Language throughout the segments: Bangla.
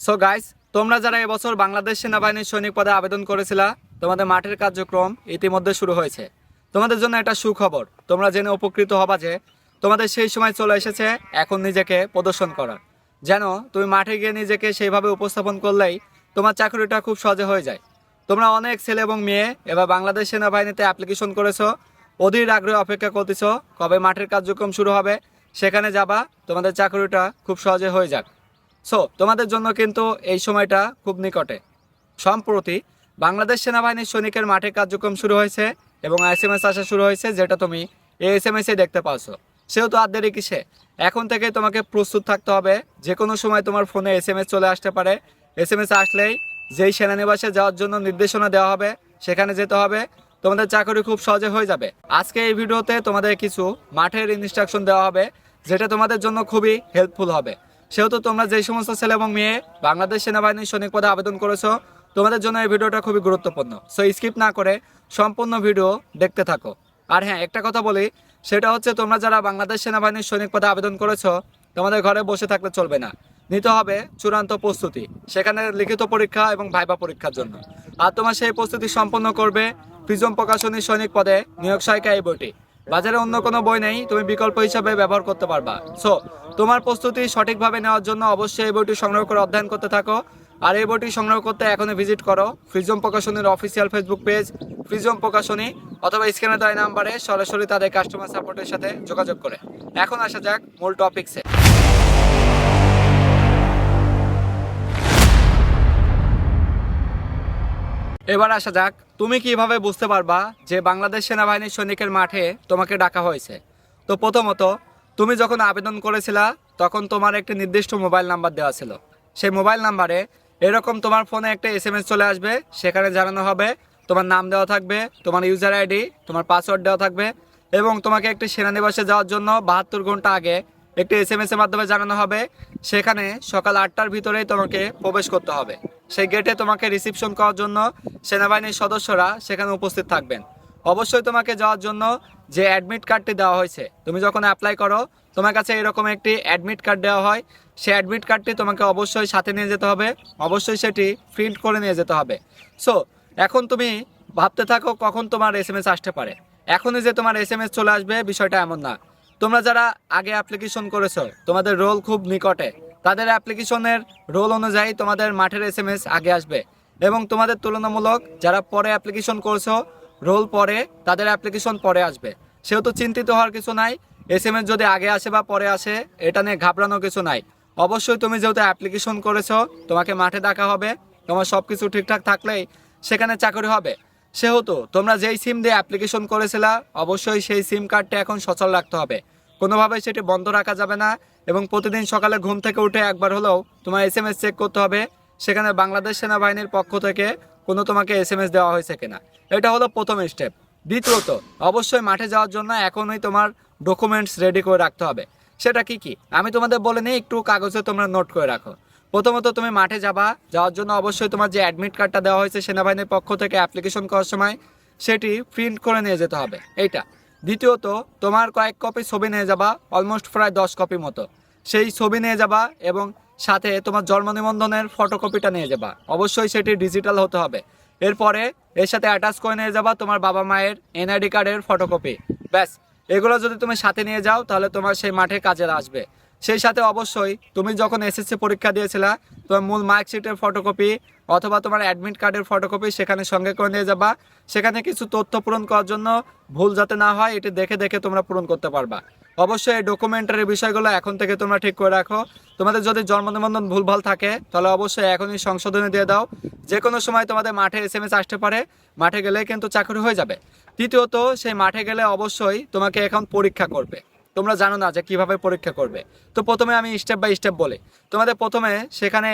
সো গাইস তোমরা যারা এবছর বাংলাদেশ সেনাবাহিনীর সৈনিক পদে আবেদন করেছিলা, তোমাদের মাঠের কার্যক্রম ইতিমধ্যে শুরু হয়েছে। তোমাদের জন্য একটা সুখবর, তোমরা জেনে উপকৃত হবা যে তোমাদের সেই সময় চলে এসেছে এখন নিজেকে প্রদর্শন করার। যেন তুমি মাঠে গিয়ে নিজেকে সেইভাবে উপস্থাপন করলেই তোমার চাকরিটা খুব সহজে হয়ে যায়। তোমরা অনেক ছেলে এবং মেয়ে এবার বাংলাদেশ সেনাবাহিনীতে অ্যাপ্লিকেশন করেছ, অধীর আগ্রহে অপেক্ষা করতেছো, কবে মাঠের কার্যক্রম শুরু হবে, সেখানে যাবা, তোমাদের চাকরিটা খুব সহজে হয়ে যাক। সো তোমাদের জন্য কিন্তু এই সময়টা খুব নিকটে। সম্প্রতি বাংলাদেশ সেনাবাহিনীর সৈনিকের মাঠে কার্যক্রম শুরু হয়েছে এবং এস এম এস আসা শুরু হয়েছে, যেটা তুমি এই এস এম এসে দেখতে পাচ্ছ সেহেতু আর দেরি কিসে? এখন থেকে তোমাকে প্রস্তুত থাকতে হবে। যে কোনো সময় তোমার ফোনে এস এম এস চলে আসতে পারে। এস এম এস আসলেই যেই সেনানিবাসে যাওয়ার জন্য নির্দেশনা দেওয়া হবে, সেখানে যেতে হবে। তোমাদের চাকরি খুব সহজে হয়ে যাবে। আজকে এই ভিডিওতে তোমাদের কিছু মাঠের ইনস্ট্রাকশন দেওয়া হবে, যেটা তোমাদের জন্য খুবই হেল্পফুল হবে। সেহেতু তোমরা যেই সমস্ত ছেলে এবং মেয়ে বাংলাদেশ সেনাবাহিনীর সৈনিক পদে আবেদন করেছ, তোমাদের জন্য এই ভিডিওটা খুবই গুরুত্বপূর্ণ। সো স্কিপ না করে সম্পূর্ণ ভিডিও দেখতে থাকো। আর হ্যাঁ একটা কথা বলি, সেটা হচ্ছে তোমরা যারা বাংলাদেশ সেনাবাহিনীর সৈনিক পদে আবেদন করেছ, তোমাদের ঘরে বসে থাকলে চলবে না। নিতে হবে চূড়ান্ত প্রস্তুতি, সেখানে লিখিত পরীক্ষা এবং ভাইবা পরীক্ষার জন্য। আর তোমার সেই প্রস্তুতি সম্পন্ন করবে প্রিজম প্রকাশনী সৈনিক পদে নিয়োগ সহায়িকা এই বইটি। বাজারে অন্য কোনো বই নেই, তুমি বিকল্প হিসাবে ব্যবহার করতে পারবা। সো তোমার প্রস্তুতি সঠিকভাবে নেওয়ার জন্য অবশ্যই এই বইটি সংগ্রহ করে অধ্যয়ন করতে থাকো। আর এই বইটি সংগ্রহ করতে এখনই ভিজিট করো। ফ্রিজম প্রকাশনীর অফিসিয়াল ফেসবুক পেজ ফ্রিজম প্রকাশনী অথবা স্ক্রিনে দেওয়া নাম্বারে সরাসরি তাদের কাস্টমার সাপোর্টের সাথে যোগাযোগ করে। এখন আসা যাক মূল টপিকসে এবার আসা যাক, তুমি কীভাবে বুঝতে পারবা যে বাংলাদেশ সেনাবাহিনীর সৈনিকের মাঠে তোমাকে ডাকা হয়েছে? তো প্রথমত তুমি যখন আবেদন করেছিলা, তখন তোমার একটি নির্দিষ্ট মোবাইল নাম্বার দেওয়া ছিল। সেই মোবাইল নাম্বারে এরকম তোমার ফোনে একটা এস চলে আসবে, সেখানে জানানো হবে তোমার নাম দেওয়া থাকবে, তোমার ইউজার আইডি, তোমার পাসওয়ার্ড দেওয়া থাকবে এবং তোমাকে একটি সেনানিবাসে যাওয়ার জন্য বাহাত্তর ঘণ্টা আগে একটি এস এম এর মাধ্যমে জানানো হবে। সেখানে সকাল আটটার ভিতরেই তোমাকে প্রবেশ করতে হবে। সেই গেটে তোমাকে রিসিপশন করার জন্য সেনাবাহিনীর সদস্যরা সেখানে উপস্থিত থাকবেন। অবশ্যই তোমাকে যাওয়ার জন্য যে অ্যাডমিট কার্ডটি দেওয়া হয়েছে, তুমি যখন অ্যাপ্লাই করো, তোমার কাছে এরকম একটি অ্যাডমিট কার্ড দেওয়া হয় সেই অ্যাডমিট কার্ডটি তোমাকে অবশ্যই সাথে নিয়ে যেতে হবে, অবশ্যই সেটি প্রিন্ট করে নিয়ে যেতে হবে। সো এখন তুমি ভাবতে থাকো কখন তোমার এস এম এস আসতে পারে। এখনই যে তোমার এস এম এস চলে আসবে, বিষয়টা এমন না। তোমরা যারা আগে অ্যাপ্লিকেশন করেছ, তোমাদের রোল খুব নিকটে। তাদের অ্যাপ্লিকেশনের রোল অনুযায়ী তোমাদের মাঠের এস এম এস আগে আসবে। এবং তোমাদের তুলনামূলক যারা পরে অ্যাপ্লিকেশন করছ রোল পরে, তাদের অ্যাপ্লিকেশন পরে আসবে। সেহেতু চিন্তিত হওয়ার কিছু নাই। এস এম এস যদি আগে আসে বা পরে আসে, এটা নিয়ে ঘাবড়ানোর কিছু নাই। অবশ্যই তুমি যেহেতু অ্যাপ্লিকেশন করেছ, তোমাকে মাঠে ডাকা হবে, তোমার সব কিছু ঠিকঠাক থাকলেই সেখানে চাকরি হবে। সেহেতু তোমরা যেই সিম দিয়ে অ্যাপ্লিকেশন করেছিলা, অবশ্যই সেই সিম কার্ডটা এখন সচল রাখতে হবে। কোনোভাবেই সেটি বন্ধ রাখা যাবে না এবং প্রতিদিন সকালে ঘুম থেকে উঠে একবার হলেও তোমার এস চেক করতে হবে। সেখানে বাংলাদেশ সেনাবাহিনীর পক্ষ থেকে কোনো তোমাকে এস এম এস দেওয়া হয়েছে কিনা। এটা হলো প্রথম স্টেপ দ্বিতীয়ত, অবশ্যই মাঠে যাওয়ার জন্য এখনই তোমার ডকুমেন্টস রেডি করে রাখতে হবে। সেটা কি কি? আমি তোমাদের বলে নিই, একটু কাগজে তোমরা নোট করে রাখো। প্রথমত, তুমি মাঠে যাবা, যাওয়ার জন্য অবশ্যই তোমার যে অ্যাডমিট কার্ডটা দেওয়া হয়েছে সেনাবাহিনীর পক্ষ থেকে অ্যাপ্লিকেশন করার সময়, সেটি প্রিন্ট করে নিয়ে যেতে হবে। এইটা। দ্বিতীয়ত, তোমার কয়েক কপি ছবি নিয়ে যাবা অলমোস্ট প্রায় দশ কপি মতো। সেই ছবি নিয়ে যাবা এবং সাথে তোমার জন্ম নিবন্ধনের ফটোকপিটা নিয়ে যাবা। অবশ্যই সেটি ডিজিটাল হতে হবে। এরপরে এর সাথে অ্যাটাচ করে নিয়ে যাবা তোমার বাবা মায়ের এনআইডি কার্ডের ফটোকপি ব্যাস, এগুলো যদি তুমি সাথে নিয়ে যাও, তাহলে তোমার সেই মাঠে কাজে আসবে। সেই সাথে অবশ্যই তুমি যখন এসএসসি পরীক্ষা দিয়েছিলা, তোমার মূল মার্কশিটের ফটোকপি অথবা তোমার অ্যাডমিট কার্ডের ফটোকপি সেখানে সঙ্গে করে নিয়ে যাবা। সেখানে কিছু তথ্য পূরণ করার জন্য ভুল যাতে না হয়, এটি দেখে দেখে তোমরা পূরণ করতে পারবা। অবশ্যই এই ডকুমেন্টারি বিষয়গুলো এখন থেকে তোমরা ঠিক করে রাখো। তোমাদের যদি জন্ম নিবন্ধন ভুলভাল থাকে, তাহলে অবশ্যই এখনই সংশোধনী দিয়ে দাও। যে কোনো সময় তোমাদের মাঠে এস এম এস আসতে পারে, মাঠে গেলে কিন্তু চাকরি হয়ে যাবে। তৃতীয়ত সেই মাঠে গেলে অবশ্যই তোমাকে এখন পরীক্ষা করবে। তোমরা জানো না যে কীভাবে পরীক্ষা করবে। তো প্রথমে আমি স্টেপ বাই স্টেপ বলি। তোমাদের প্রথমে সেখানে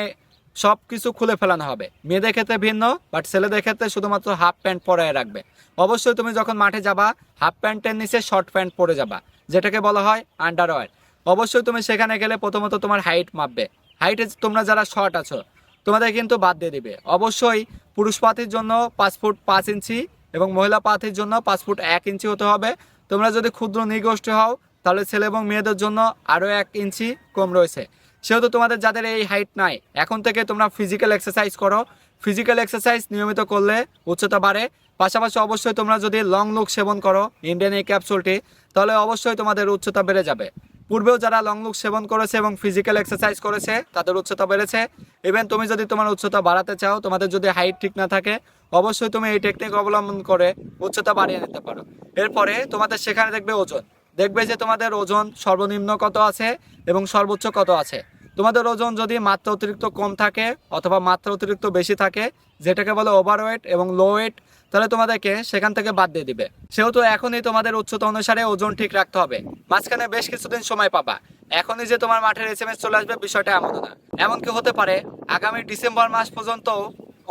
সব কিছু খুলে ফেলানো হবে। মেয়েদের ক্ষেত্রে ভিন্ন বাট ছেলেদের ক্ষেত্রে শুধুমাত্র হাফ প্যান্ট পরে রাখবে। অবশ্যই তুমি যখন মাঠে যাবা হাফ প্যান্টের নিচে শর্ট প্যান্ট পরে যাবা, যেটাকে বলা হয় আন্ডারওয়্যার অবশ্যই তুমি সেখানে গেলে প্রথমত তোমার হাইট মাপবে। হাইটে তোমরা যারা শর্ট আছো, তোমাদের কিন্তু বাদ দিয়ে দিবে। অবশ্যই পুরুষ পাথির জন্য পাঁচ ফুট পাঁচ ইঞ্চি এবং মহিলা পাথির জন্য পাঁচ ফুট এক ইঞ্চি হতে হবে। তোমরা যদি ক্ষুদ্র নিগোষ্ঠী হও তাহলে ছেলে এবং মেয়েদের জন্য আরও এক ইঞ্চি কম রয়েছে। সেহেতু তোমাদের যাদের এই হাইট নাই, এখন থেকে তোমরা ফিজিক্যাল এক্সারসাইজ করো। ফিজিক্যাল এক্সারসাইজ নিয়মিত করলে উচ্চতা বাড়ে। পাশাপাশি অবশ্যই তোমরা যদি লং লুক সেবন করো ইন্ডিয়ান এই ক্যাপসুলটি তাহলে অবশ্যই তোমাদের উচ্চতা বেড়ে যাবে। পূর্বেও যারা লং লুক সেবন করেছে এবং ফিজিক্যাল এক্সারসাইজ করেছে, তাদের উচ্চতা বেড়েছে। ইভেন তুমি যদি তোমার উচ্চতা বাড়াতে চাও, তোমাদের যদি হাইট ঠিক না থাকে, অবশ্যই তুমি এই টেকনিক অবলম্বন করে উচ্চতা বাড়িয়ে নিতে পারো। এরপরে তোমাদের সেখানে দেখবে ওজন। দেখবে যে তোমাদের ওজন সর্বনিম্ন কত আছে এবং সর্বোচ্চ কত আছে। তোমাদের ওজন যদি মাত্রা অতিরিক্ত কম থাকে অথবা মাত্রা অতিরিক্ত বেশি থাকে, যেটাকে বলে ওভারওয়েট এবং লো ওয়েট তাহলে তোমাদেরকে সেখান থেকে বাদ দিয়ে দিবে। সেহেতু এখনই তোমাদের উচ্চতা অনুসারে ওজন ঠিক রাখতে হবে। মাঝখানে বেশ কিছুদিন সময় পাবা। এখনই যে তোমার মাঠের এস এম এস চলে আসবে, বিষয়টা এমন না। এমনকি হতে পারে, আগামী ডিসেম্বর মাস পর্যন্ত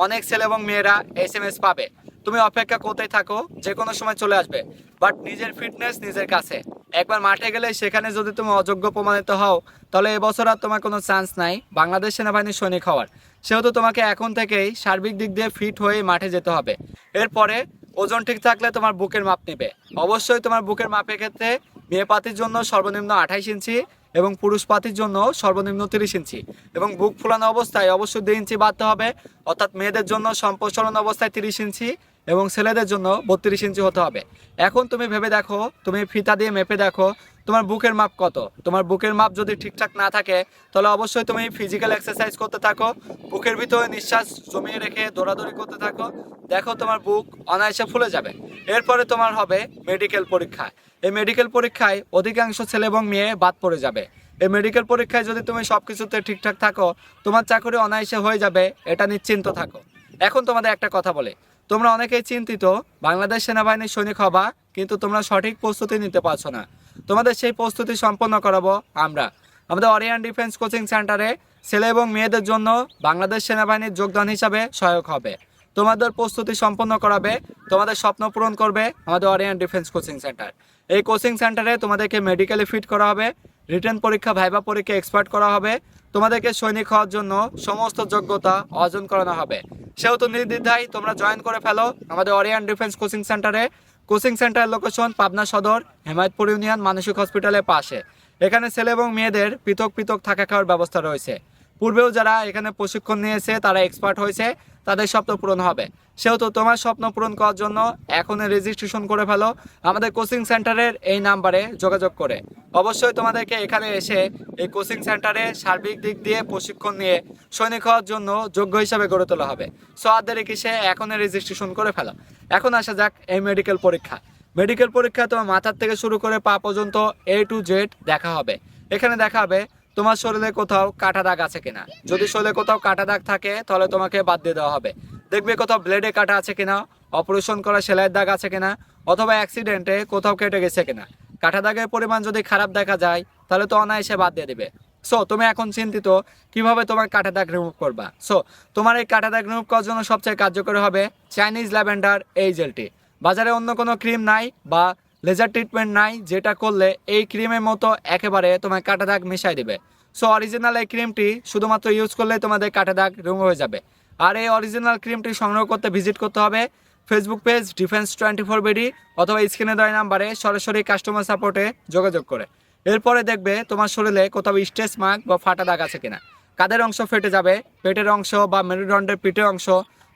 অনেক ছেলে এবং মেয়েরা এস এম এস পাবে। তুমি অপেক্ষা করতেই থাকো যে কোনো সময় চলে আসবে। বাট নিজের ফিটনেস নিজের কাছে। একবার মাঠে গেলে সেখানে যদি তুমি অযোগ্য প্রমাণিত হও, তাহলে এবছর আর তোমার কোনো চান্স নাই, বাংলাদেশ সেনাবাহিনীর সৈনিক হওয়ার। সেহেতু তোমাকে এখন থেকেই সার্বিক দিক দিয়ে ফিট হয়ে মাঠে যেতে হবে। এরপরে ওজন ঠিক থাকলে তোমার বুকের মাপ নেবে। অবশ্যই তোমার বুকের মাপের ক্ষেত্রে মেয়ে পাতির জন্য সর্বনিম্ন আঠাইশ ইঞ্চি এবং পুরুষ পাতির জন্য সর্বনিম্ন তিরিশ ইঞ্চি। এবং বুক ফুলানো অবস্থায় অবশ্যই দুই ইঞ্চি বাড়তে হবে, অর্থাৎ মেয়েদের জন্য সম্প্রসারণ অবস্থায় তিরিশ ইঞ্চি এবং ছেলেদের জন্য বত্রিশ ইঞ্চি হতে হবে। এখন তুমি ভেবে দেখো, তুমি ফিতা দিয়ে মেপে দেখো, তোমার বুকের মাপ কত? তোমার বুকের মাপ যদি ঠিকঠাক না থাকে, তাহলে অবশ্যই তুমি ফিজিক্যাল এক্সারসাইজ করতে থাকো, বুকের ভিতরে নিঃশ্বাস জমিয়ে রেখে দৌড়াদৌড়ি করতে থাকো। দেখো তোমার বুক অনায়াসে ফুলে যাবে। এরপরে তোমার হবে মেডিকেল পরীক্ষা এই মেডিকেল পরীক্ষায় অধিকাংশ ছেলে এবং মেয়ে বাদ পড়ে যাবে। এই মেডিকেল পরীক্ষায় যদি তুমি সব কিছুতে ঠিকঠাক থাকো, তোমার চাকরি অনায়াসে হয়ে যাবে, এটা নিশ্চিন্ত থাকো। এখন তোমাদের একটা কথা বলে। তোমরা অনেকেই চিন্তিত, বাংলাদেশ সেনাবাহিনীর সৈনিক হবা, কিন্তু তোমরা সঠিক প্রস্তুতি নিতে পারছ না। তোমাদের সেই প্রস্তুতি সম্পন্ন করাবো আমরা। আমাদের অরিয়ান ডিফেন্স কোচিং সেন্টারে ছেলে এবং মেয়েদের জন্য বাংলাদেশ সেনাবাহিনীর যোগদান হিসাবে সহায়ক হবে। তোমাদের প্রস্তুতি সম্পন্ন করাবে, তোমাদের স্বপ্ন পূরণ করবে আমাদের অরিয়ান ডিফেন্স কোচিং সেন্টার এই কোচিং সেন্টারে তোমাদেরকে মেডিকেলে ফিট করা হবে রিটার্ন পরীক্ষা ভাইবা পরীক্ষা এক্সপার্ট করা হবে তোমাদেরকে সৈনিক হওয়ার জন্য সমস্ত যোগ্যতা অর্জন করানো হবে। সেহেতু নির্দ্বিধায় তোমরা জয়েন করে ফেলো আমাদের অরিয়ান ডিফেন্স কোচিং সেন্টারে coaching centre location Pabna Sadar, Hemayetpur union, মানসিক হসপিটালের পাশে। এখানে ছেলে এবং মেয়েদের পৃথক পৃথক থাকা খাওয়ার ব্যবস্থা রয়েছে। পূর্বেও যারা এখানে প্রশিক্ষণ নিয়েছে, তারা এক্সপার্ট হয়েছে, তাদের স্বপ্ন পূরণ হবে। সেহেতু তোমার স্বপ্ন পূরণ করার জন্য এখনই রেজিস্ট্রেশন করে ফেলো। আমাদের কোচিং সেন্টারের এই নাম্বারে যোগাযোগ করে। অবশ্যই তোমাদেরকে এখানে এসে এই কোচিং সেন্টারে সার্বিক দিক দিয়ে প্রশিক্ষণ নিয়ে সৈনিক হওয়ার জন্য যোগ্য হিসাবে গড়ে তোলা হবে। সো আর দেরি কিসে এখনই রেজিস্ট্রেশন করে ফেলো। এখন আসা যাক এই মেডিকেল পরীক্ষা। মেডিকেল পরীক্ষা তোমার মাথার থেকে শুরু করে পা পর্যন্ত এ টু জেড দেখা হবে। এখানে দেখা হবে তোমার শরীরে কোথাও কাটা দাগ আছে কিনা? যদি শরীরে কোথাও কাটা দাগ থাকে, তাহলে তোমাকে বাদ দিয়ে দেওয়া হবে। দেখবে কোথাও ব্লেডে কাটা আছে কিনা, অপারেশন করা সেলাইয়ের দাগ আছে কিনা, অথবা অ্যাক্সিডেন্টে কোথাও কেটে গেছে কিনা। কাটা দাগের পরিমাণ যদি খারাপ দেখা যায়, তাহলে তো অনায়াসে বাদ দিয়ে দেবে। সো তুমি এখন চিন্তিত, কীভাবে তোমার কাটা দাগ রিমুভ করবা? সো তোমার এই কাটা দাগ রিমুভ করার জন্য সবচেয়ে কার্যকরী হবে চাইনিজ ল্যাভেন্ডার এই জেলটি বাজারে অন্য কোনো ক্রিম নাই বা লেজার ট্রিটমেন্ট নাই, যেটা করলে এই ক্রিমের মতো একেবারে তোমার কাটা দাগ মিশাই দেবে। সো অরিজিনাল এই ক্রিমটি শুধুমাত্র ইউজ করলে তোমাদের কাটা দাগ রিমুভ হয়ে যাবে। আর এই অরিজিনাল ক্রিমটি সংগ্রহ করতে ভিজিট করতে হবে Facebook page defence twenty four BD অথবা স্ক্রিনে দেওয়া নাম্বারে সরাসরি কাস্টমার সাপোর্টে যোগাযোগ করে। এরপরে দেখবে তোমার শরীরে কোথাও স্ট্রেস মার্ক বা ফাটা দাগ আছে কিনা। কাদের অংশ ফেটে যাবে? পেটের অংশ বা মেরুদণ্ডের পিঠের অংশ?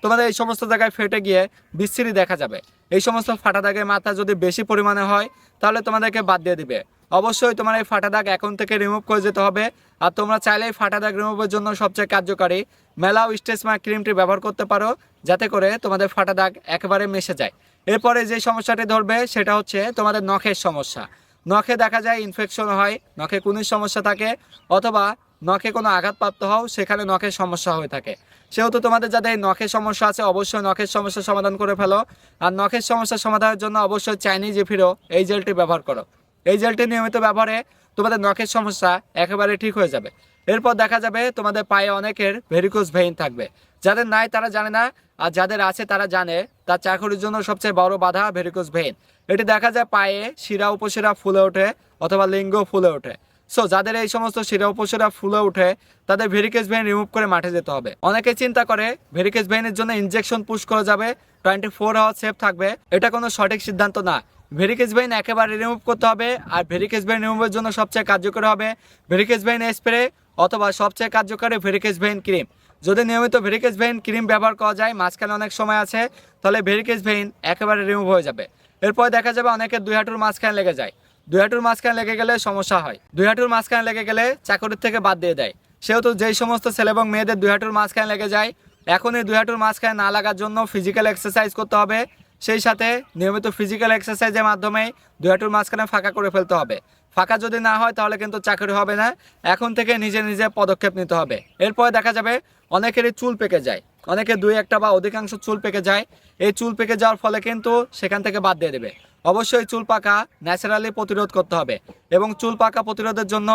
তোমাদের এই সমস্ত জায়গায় ফেটে গিয়ে বিচ্ছিরি দেখা যাবে। এই সমস্ত ফাটা দাগের মাত্রা যদি বেশি পরিমাণে হয়, তাহলে তোমাদেরকে বাদ দিয়ে দিবে। অবশ্যই তোমার এই ফাটা দাগ এখন থেকে রিমুভ করে যেতে হবে। আর তোমরা চাইলে ফাটা দাগ রিমুভের জন্য সবচেয়ে কার্যকারী মেলাও স্টেসমার ক্রিমটি ব্যবহার করতে পারো, যাতে করে তোমাদের ফাটা দাগ একেবারে মিশে যায়। এরপরে যে সমস্যাটি ধরবে, সেটা হচ্ছে তোমাদের নখের সমস্যা। নখে দেখা যায় ইনফেকশন হয়, নখে কুনির সমস্যা থাকে, অথবা নখে কোনো আঘাতপ্রাপ্ত হও, সেখানে নখের সমস্যা হয়ে থাকে। সেহেতু তোমাদের যাদের নখের সমস্যা আছে, অবশ্যই নখের সমস্যা সমাধান করে ফেলো। আর নখের সমস্যা সমাধানের জন্য অবশ্যই চাইনিজ এফিরো এই জেলটি ব্যবহার করো। এই জেলটি নিয়মিত ব্যবহারে তোমাদের নখের সমস্যা একেবারে ঠিক হয়ে যাবে। এরপর দেখা যাবে তোমাদের পায়ে অনেকের ভেরিকোজ ভেইন থাকবে। যাদের নাই তারা জানে না, আর যাদের আছে তারা জানে, তার চাকরির জন্য সবচেয়ে বড় বাধা ভেরিকোজ ভেইন এটি দেখা যায় পায়ে শিরা, উপশিরা ফুলে ওঠে, অথবা লিঙ্গ ফুলে ওঠে। সো যাদের এই সমস্ত শিরা উপশিরা ফুলে ওঠে, তাদের ভেরিকেজ ভেইন রিমুভ করে মাঠে যেতে হবে। অনেকে চিন্তা করে ভেরিকেজ ভেইনের জন্য ইনজেকশন পুশ করা যাবে টোয়েন্টি ফোর আওয়ার সেফ থাকবে। এটা কোনো সঠিক সিদ্ধান্ত না। ভেরিকেজ ভেইন একেবারে রিমুভ করতে হবে, আর ভেরিকেজ ভেইন রিমুভের জন্য সবচেয়ে কার্যকর হবে ভেরিকেজ ভেইন স্প্রে অথবা সবচেয়ে কার্যকরী ভেরিকেজ ভেইন ক্রিম যদি নিয়মিত ভেরিকেজ ভেইন ক্রিম ব্যবহার করা যায়, মাঝখানে অনেক সময় আছে, তাহলে ভেরিকেজ ভেইন একেবারে রিমুভ হয়ে যাবে। এরপর দেখা যাবে অনেকের দুই হাঁটুর মাঝখানে লেগে যায়। দুই হাঁটুর মাঝখানে লেগে গেলে সমস্যা হয়। দুই হাঁটুর মাঝখানে লেগে গেলে চাকরির থেকে বাদ দিয়ে দেয়। সেহেতু যেই সমস্ত ছেলে এবং মেয়েদের দুই হাঁটুর মাঝখানে লেগে যায় এখন এই দুই হাঁটুর মাঝখানে না লাগার জন্য ফিজিক্যাল এক্সারসাইজ করতে হবে। সেই সাথে নিয়মিত ফিজিক্যাল এক্সারসাইজের মাধ্যমে দুই হাঁটুর মাঝখানে ফাঁকা করে ফেলতে হবে। ফাঁকা যদি না হয় তাহলে কিন্তু চাকরি হবে না। এখন থেকে নিজে নিজে পদক্ষেপ নিতে হবে। এরপরে দেখা যাবে অনেকেরই চুল পেকে যায়। অনেকে দুই একটা বা অধিকাংশ চুল পেকে যায়। এই চুল পেকে যাওয়ার ফলে কিন্তু সেখান থেকে বাদ দিয়ে দেবে। অবশ্যই চুল পাকা, ন্যাচারালি প্রতিরোধ করতে হবে। এবং চুল পাকা প্রতিরোধের জন্য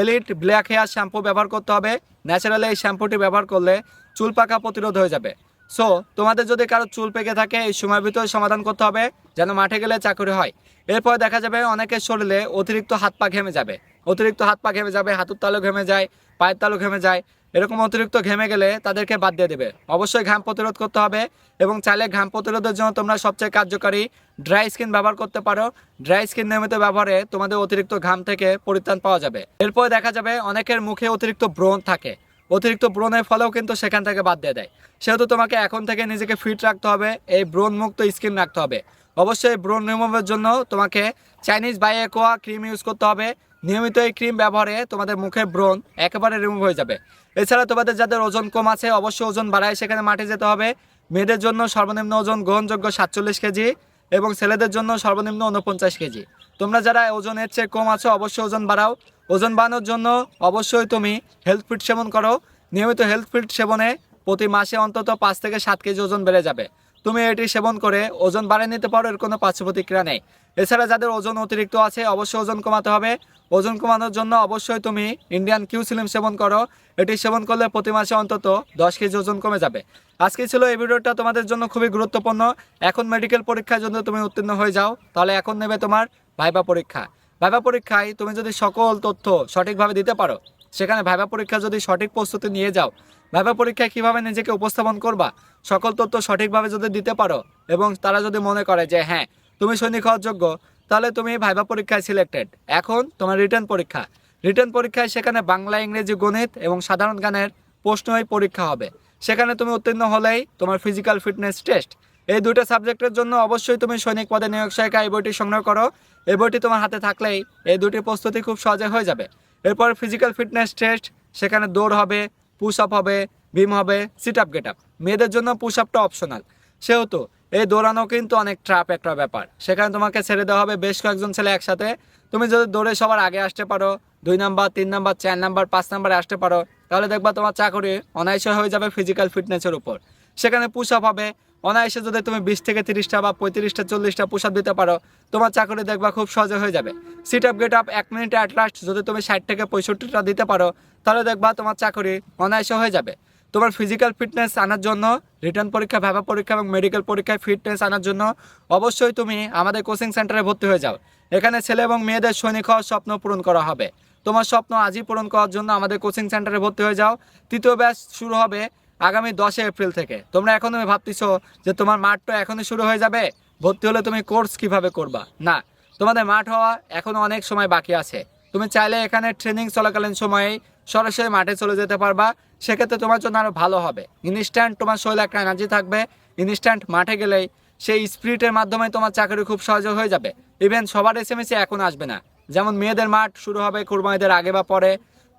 এলিট ব্ল্যাক হেয়ার শ্যাম্পু ব্যবহার করতে হবে। ন্যাচারালি এই শ্যাম্পুটি ব্যবহার করলে চুল পাকা প্রতিরোধ হয়ে যাবে। সো তোমাদের যদি কারও চুল পেকে থাকে, এই সময়ের ভিতরে সমাধান করতে হবে, যেন মাঠে গেলে চাকরি হয়। এরপর দেখা যাবে অনেকের শরীরে অতিরিক্ত হাত পা ঘেমে যাবে। অতিরিক্ত হাত পা ঘেমে যাবে হাতুর তালু ঘেমে যায়, পায়ের তালু ঘেমে যায়। এরকম অতিরিক্ত ঘেমে গেলে তাদেরকে বাদ দিয়ে দেবে। অবশ্যই ঘাম প্রতিরোধ করতে হবে এবং চাইলে ঘাম প্রতিরোধের জন্য তোমরা সবচেয়ে কার্যকারী ড্রাই স্কিন ব্যবহার করতে পারো। ড্রাই স্কিন নিয়মিত ব্যবহারে তোমাদের অতিরিক্ত ঘাম থেকে পরিত্রাণ পাওয়া যাবে। এরপর দেখা যাবে অনেকের মুখে অতিরিক্ত ব্রণ থাকে। অতিরিক্ত ব্রণের ফলেও কিন্তু সেখান থেকে বাদ দিয়ে দেয়। সেহেতু তোমাকে এখন থেকে নিজেকে ফিট রাখতে হবে, এই ব্রণ মুক্ত স্কিন রাখতে হবে। অবশ্যই ব্রণ রিমুভের জন্য তোমাকে চাইনিজ বায়োকোয়া ক্রিম ইউজ করতে হবে। নিয়মিত এই ক্রিম ব্যবহারে তোমাদের মুখের ব্রণ একেবারে রিমুভ হয়ে যাবে। এছাড়া তোমাদের যাদের ওজন কম আছে, অবশ্যই ওজন বাড়ায় সেখানে মাঠে যেতে হবে। মেয়েদের জন্য সর্বনিম্ন ওজন গ্রহণযোগ্য সাতচল্লিশ কেজি এবং ছেলেদের জন্য সর্বনিম্ন উনপঞ্চাশ কেজি। তোমরা যারা ওজনের চেয়ে কম আছো, অবশ্যই ওজন বাড়াও। ওজন বাড়ানোর জন্য অবশ্যই তুমি হেলথ ফিট সেবন করো। নিয়মিত হেলথ ফিট সেবনে প্রতি মাসে অন্তত পাঁচ থেকে সাত কেজি ওজন বেড়ে যাবে। তুমি এটি সেবন করে ওজন বাড়িয়ে নিতে পারো, এর কোনো পার্শ্ব প্রতিক্রিয়া নেই। এছাড়া যাদের ওজন অতিরিক্ত আছে, অবশ্যই ওজন কমাতে হবে। ওজন কমানোর জন্য অবশ্যই তুমি ইন্ডিয়ান কিউ সিলিম সেবন করো। এটি সেবন করলে প্রতি মাসে অন্তত দশ কেজি ওজন কমে যাবে। আজকে ছিল এই ভিডিওটা তোমাদের জন্য খুবই গুরুত্বপূর্ণ। এখন মেডিকেল পরীক্ষার জন্য তুমি উত্তীর্ণ হয়ে যাও, তাহলে এখন নেবে তোমার ভাইবা পরীক্ষা। ভাইবা পরীক্ষায় তুমি যদি সকল তথ্য সঠিকভাবে দিতে পারো, সেখানে ভাইবা পরীক্ষা যদি সঠিক প্রস্তুতি নিয়ে যাও, ভাইবা পরীক্ষায় কীভাবে নিজেকে উপস্থাপন করবা, সকল তথ্য সঠিকভাবে যদি দিতে পারো, এবং তারা যদি মনে করে যে হ্যাঁ তুমি সৈনিক হওয়ার যোগ্য তাহলে তুমি ভাইবা পরীক্ষায় সিলেক্টেড এখন তোমার রিটার্ন পরীক্ষা। রিটার্ন পরীক্ষায় সেখানে বাংলা, ইংরেজি, গণিত এবং সাধারণ জ্ঞানের প্রশ্নই পরীক্ষা হবে। সেখানে তুমি উত্তীর্ণ হলেই তোমার ফিজিক্যাল ফিটনেস টেস্ট এই দুটো সাবজেক্টের জন্য অবশ্যই তুমি সৈনিক পদে নিয়োগ সহায়িকা এই বইটি সংগ্রহ করো। এই বইটি তোমার হাতে থাকলেই এই দুটি প্রস্তুতি খুব সহজে হয়ে যাবে। এরপর ফিজিক্যাল ফিটনেস টেস্ট সেখানে দৌড় হবে পুশ আপ হবে ভীম হবে সিট আপ গেট আপ মেয়েদের জন্য পুশ আপটা অপশনাল সেহেতু এই দৌড়ানো কিন্তু অনেক ট্রাপ একটা ব্যাপার। সেখানে তোমাকে ছেড়ে দেওয়া হবে বেশ কয়েকজন ছেলে একসাথে। তুমি যদি দৌড়ে সবার আগে আসতে পারো, দুই নাম্বার তিন নাম্বার চার নাম্বার পাঁচ নাম্বারে আসতে পারো, তাহলে দেখবা তোমার চাকরি অনায়াসে হয়ে যাবে ফিজিক্যাল ফিটনেসের উপর। সেখানে পুশ আপ হবে। অনায়াসে যদি তুমি বিশ থেকে তিরিশটা বা পঁয়ত্রিশটা, চল্লিশটা পুশ আপ দিতে পারো, তোমার চাকরি দেখবা খুব সহজে হয়ে যাবে। সিট আপ গেট আপ এক মিনিটে অ্যাট লাস্ট যদি তুমি ষাট থেকে পঁয়ষট্টিটা দিতে পারো, তাহলে দেখবা তোমার চাকরি অনায়াসে হয়ে যাবে। তোমার ফিজিক্যাল ফিটনেস আনার জন্য রিটার্ন পরীক্ষা, ভাবা পরীক্ষা এবং মেডিকেল পরীক্ষায় ফিটনেস আনার জন্য অবশ্যই তুমি আমাদের কোচিং সেন্টারে ভর্তি হয়ে যাও। এখানে ছেলে এবং মেয়েদের সৈনিক হওয়ার স্বপ্ন পূরণ করা হবে। তোমার স্বপ্ন আজই পূরণ করার জন্য আমাদের কোচিং সেন্টারে ভর্তি হয়ে যাও। তৃতীয় ব্যাচ শুরু হবে আগামী দশই এপ্রিল থেকে। তোমরা এখন তুমি ভাবতেছো যে তোমার মাঠ তো এখনই শুরু হয়ে যাবে? ভর্তি হলে তুমি কোর্স কীভাবে করবা? না, তোমাদের মাঠ হওয়া এখনও অনেক সময় বাকি আছে। তুমি চাইলে এখানে ট্রেনিং চলাকালীন সময়েই সরাসরি মাঠে চলে যেতে পারবা। সেক্ষেত্রে তোমার জন্য আরও ভালো হবে। ইনস্ট্যান্ট তোমার শরীরে একটা এনার্জি থাকবে। ইনস্ট্যান্ট মাঠে গেলেই সেই স্পিরিটের মাধ্যমে তোমার চাকরি খুব সহজে হয়ে যাবে। ইভেন সবার এস এম এখন আসবে না। যেমন মেয়েদের মাঠ শুরু হবে কুরবানিদের আগে বা পরে।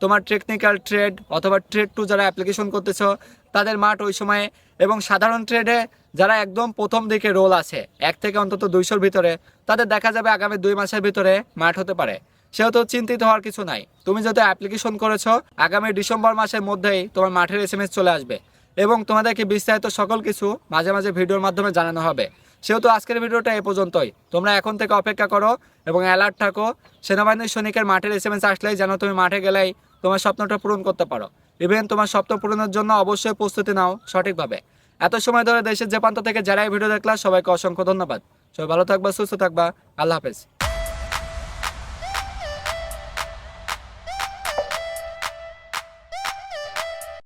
তোমার টেকনিক্যাল ট্রেড অথবা ট্রেড টু যারা অ্যাপ্লিকেশন করতেছো, তাদের মাঠ ওই সময়ে। এবং সাধারণ ট্রেডে যারা একদম প্রথম দিকে রোল আছে, এক থেকে অন্তত দুইশোর ভিতরে, তাদের দেখা যাবে আগামী দুই মাসের ভিতরে মাঠ হতে পারে। সেহেতু চিন্তিত হওয়ার কিছু নাই। তুমি যত অ্যাপ্লিকেশন করেছ, আগামী ডিসেম্বর মাসের মধ্যেই তোমার মাঠের এস চলে আসবে এবং তোমাদেরকে বিস্তারিত সকল কিছু মাঝে মাঝে ভিডিওর মাধ্যমে জানানো হবে। সেহেতু আজকের ভিডিওটা এ পর্যন্তই। তোমরা এখন থেকে অপেক্ষা করো এবং অ্যালার্ট থাকো। সেনাবাহিনীর সৈনিকের মাঠের এস এম এস আসলেই যেন তুমি মাঠে গেলেই তোমার স্বপ্নটা পূরণ করতে পারো। ইভেন তোমার স্বপ্ন পূরণের জন্য অবশ্যই প্রস্তুতি নাও সঠিকভাবে। এত সময় ধরে দেশের যে প্রান্ত থেকে যারাই ভিডিও দেখলা, সবাইকে অসংখ্য ধন্যবাদ। সবাই ভালো থাকবা, সুস্থ থাকবা। আল্লাহ হাফেজ।